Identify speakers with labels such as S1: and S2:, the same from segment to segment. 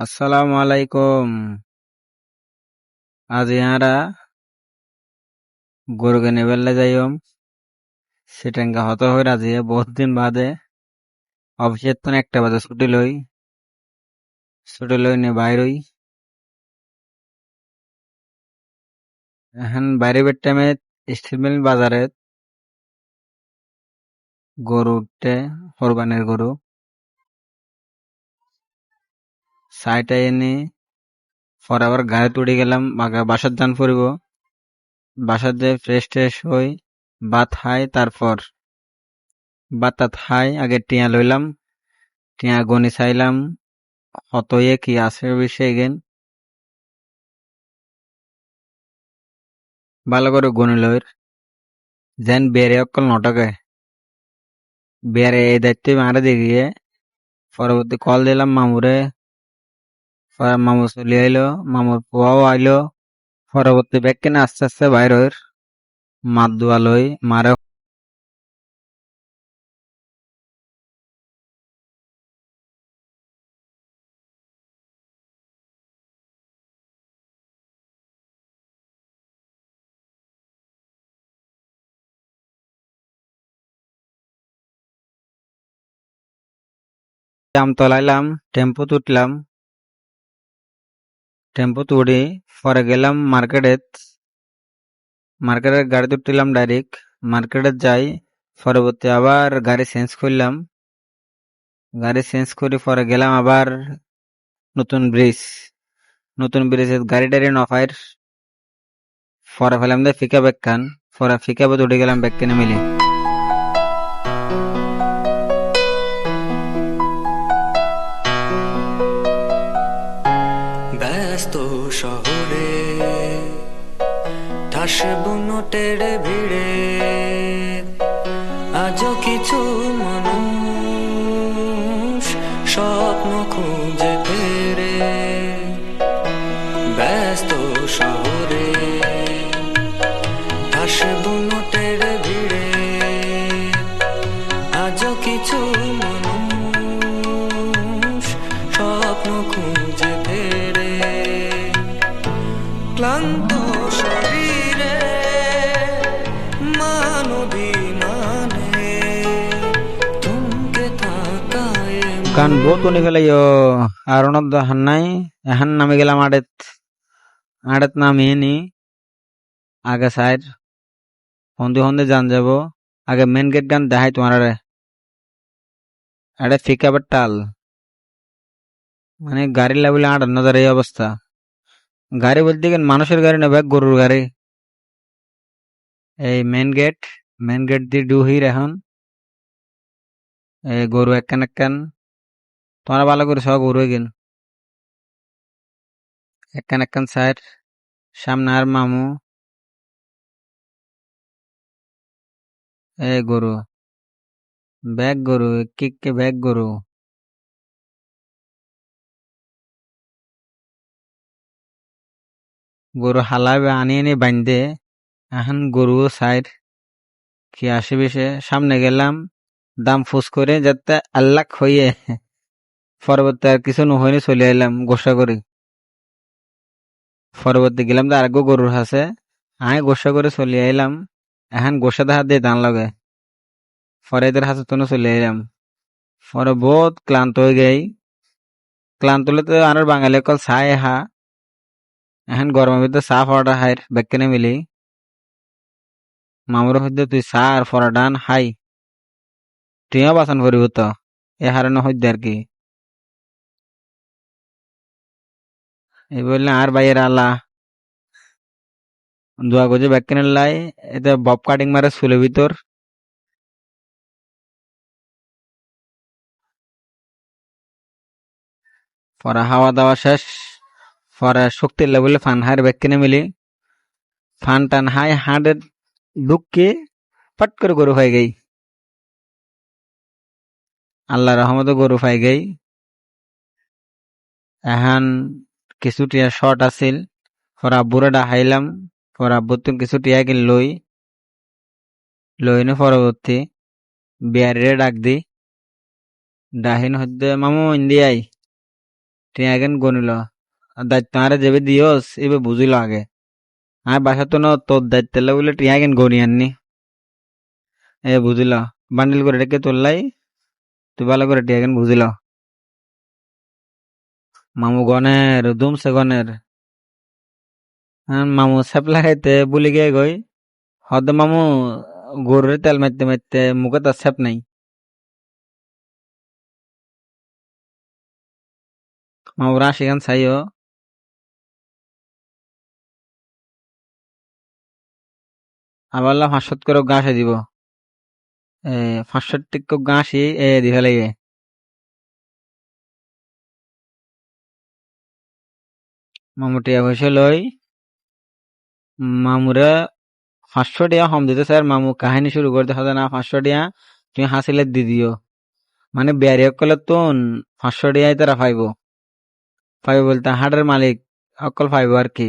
S1: আসসালামু আলাইকুম। আজ ইয়ারা গরুকে নেবেলে যাইম সেটাঙ্গা হত হয়ে রাজি। বহুত দিন বাদে অফিসের তো একটা বাজে ছুটি লই। ছুটি লই নে বাইরই এখন বাইরে বের টাইমে স্টিল বাজারে গরু উঠতে কোরবানের গরু। গাড়িতে উঠে গেলাম আগে বাসার যান পড়িব। বাসার যে ফ্রেশ ট্রেশ হই ভাত খাই, তারপর টাত খাই, আগে টিয়া লইলাম, টিয়া গনি চাইলাম হতয়ে কি আছে বিষয়ে গেন ভালো করে গনি লইর। যেন বেড়ে অকল নটকে। বেড়ে এই দায়িত্ব মারে দেখিয়ে। পরবর্তী কল দিলাম মামুরে। মামু চলে আইলো, মামুর পোয়াও আইলো। পরবর্তী ব্যাগ কিনে আস্তে আস্তে বাইর হইর মাত দোয়া লই মারে তলাইলাম, টেম্পো তুটলাম। টেম্পো তুড়ি, পরে গেলাম মার্কেটে মার্কেটের গাড়ি তুটিলাম ডাইরেক্ট মার্কেটে যাই, পরবর্তী আবার গাড়ি চেঞ্জ করলাম। গাড়ি চেঞ্জ করে পরে গেলাম আবার নতুন ব্রিজ নতুন ব্রিজে গাড়ি টাড়ি নফাইর পরে ফেলাম দে ফিকা ব্যাগ পরে ফিকা উঠে গেলাম ব্যাগ কিনে মিলি।
S2: ব্যস্ত শহরে। ঠাস বুনোটের ভিড়ে আজও কিছু মানুষ
S1: কান বহুত উনি গেল আর অনদ হান নাই এখন নামে গেলাম আড়েত আড়েত নামিয়ে নি আগে সাইড হন্দে হন্দে যান যাব আগে মেন গেট গান দেখাই তোমার আরে আরে ফিকাবার টাল মানে গাড়ি লাগুলে আট নজর এই অবস্থা গাড়ি বলতে গেলে মানুষের গাড়ি না, ব্যাগ গরুর গাড়ি। এই মেন গেট মেন গেট দিয়ে ডুহির এখন। এই গরু একখান একখান। তোমরা ভালো করে সব গরু গেল। একখান একখান সাইড, সামনে আর মামু। এই গরু, ব্যাগ গরু, কিককে ব্যাগ গরু। গরু হালাবে আনি আনি বান্ধে এখন গরু সাইড কি আসে বেশে সামনে গেলাম, দাম ফুস করে যাতে আল্লাহ হইয়ে পরবর্তী আর কিছু নহয়নি চলে এলাম গোসা করে পরবর্তী গেলাম তো আরেকগো গরুর হাসে আমি গোসা করে চলে এলাম এখন গোসা হাত দিয়ে দান লগে। পরে এদের হাতে তো চলে এলাম পরে বহুত ক্লান্ত হয়ে গেই। ক্লান্ত হলে তো আর বাঙালি কল চাই হা। এখন গরমের ভিতরে চা ফরাটা হাই বেকেনে মিলি। মামুর হইতে তুই চা আর ফরাডান হাই তুইও বাসন করিব তো, এ হারানো হইতে আর কি। এই বললে আর বাইয়ের আল্লাহ দোয়া গজে বেকেনে লাই, এতে বব কাটিং মারে চুলের ভিতর। পরে হাওয়া দাওয়া শেষ। পরে শক্তির লেভেলে ফান হাইর ব্যাগ কিনে মিলি ফান টান হাই হাঁটে ঢুকে পট করে গরু হয়ে গেই আল্লাহ রহমতে গরু পাই গেই এখন কিছু টিয়া শর্ট আছিল পর আব্বুরে ডাহাইলাম পর আব্বুর তো কিছু টিয়া কিন লই লইনে পরবর্তী বিয়ারিরে ডাক দি ডাহিন হদ্দে মামু ইন্দিয়াই টিয়া এখন গনিল দায়িত্ব আরে যাবে দিওস এবার বুঝিল আগে। আর বাসা তো তোর দায়িত্ব বলে টিয়া কেন গনি আননি। এ বুঝিল, বান্ডিল করে রেখে তোলাই তুই ভালো করে টিয়া এখন বুঝিল। মামু গনের দুমছে গনের মামু সেপলা খাইতে বুলি গিয়ে গই। হদ মামু, গরুর তেল মারতে মারতে মুখে তার সেপ নাই। মামু মামুরা সেখান চাইও আবার পাঁচশো করে গাছে দিব। পাঁচশো টিক গাছি এ, দিবে লাগে মামু টিয়া পয়সা লই, মামুরা পাঁচশো টিয়া হম দিতে স্যার, মামু কাহিনী শুরু করতে হবে না, পাঁচশো টিয়া তুমি হাসিলে দি দিও। মানে বেয়ারি অকলে তো পাঁচশো টিয়াই তারা পাইব। পাইব বলতে হাটের মালিক, অকল পাইব আর কি।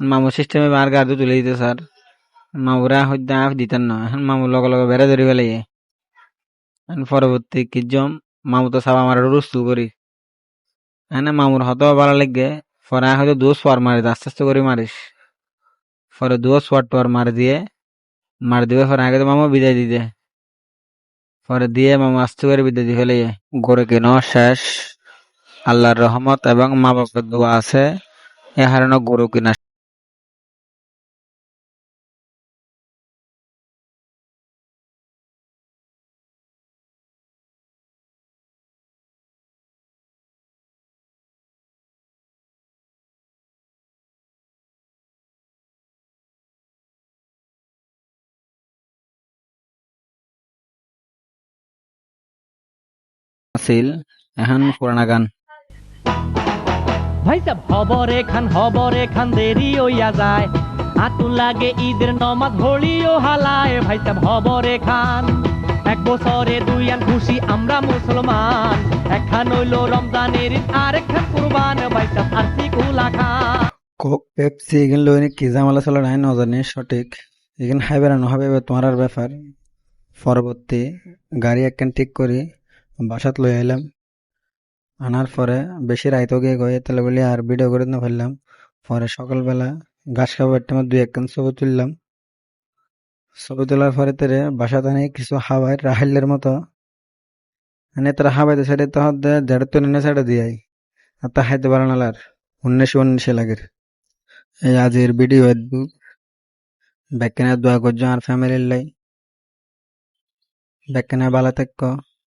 S1: মামু সিস্টেমে আর গাড়ি তুলে দিতে স্যার। মামুরা হইতে আপ দিতেন না। এখন মামু লগে লগে বেড়ে ধরি ফেলে পরবর্তী কিজম মামু তো সব আমার রুস্তু করি। হ্যাঁ মামুর হতো ভালো লাগে পরে হয়তো দু পর মারি দে, আস্তে আস্তে করে মারিস। পরে দোষ পর টর মারি দিয়ে মারি দিবে পরে আগে তো মামু বিদায় দিতে। পরে দিয়ে মামু আস্তে করে বিদায় দিয়ে ফেলে গড়ে কেন শেষ। আল্লাহর রহমত এবং মা বাবার দোয়া আছে। এ হারানো গরু কিনা আছিল। এখন পুরানা গান।
S3: ভাই সাহেব হবরে খান হবরে খান দেরি হইয়া যায়। আতু লাগে ঈদের নমাজ হলিও হালায়। ভাই সাহেব হবরে খান এক বছরে দুই আন খুশি আমরা মুসলমান। একখান হইল রমজানের ঈদ আর একখান কুরবান। ভাই সাহেব আরসি কুলা খান।
S4: কোক পেপসি এগুলো লইনে কি জামালা চলে নাই নজানি সঠিক। এখানে হাই বেড়ানো হবে তোমার আর ব্যাপার। পরবর্তী গাড়ি একখান ঠিক করি। বাসাত লই আইলাম আনার পরে বেশি রাইতো গিয়ে গিয়ে তাহলে বলি আর ভিডিও করে না ফেললাম পরে সকালবেলা ঘাস খাবার টাইমে দুই একখান ছবি তুললাম। ছবি তোলার পরে তেরে বাসা টানে কিছু হাওয়াই রাহাইলের মতো। মানে তারা হাওয়াইতে সাইডে তো দেড় তো নিনে সাইডে দিয়াই আর তা হাইতে পারে না আর উনিশশো উনিশে লাগের এই আজকের ভিডিও ব্যাকেনে দোয়া করছ আর ফ্যামিলির লাই। ব্যাকেনে ভালো থাকো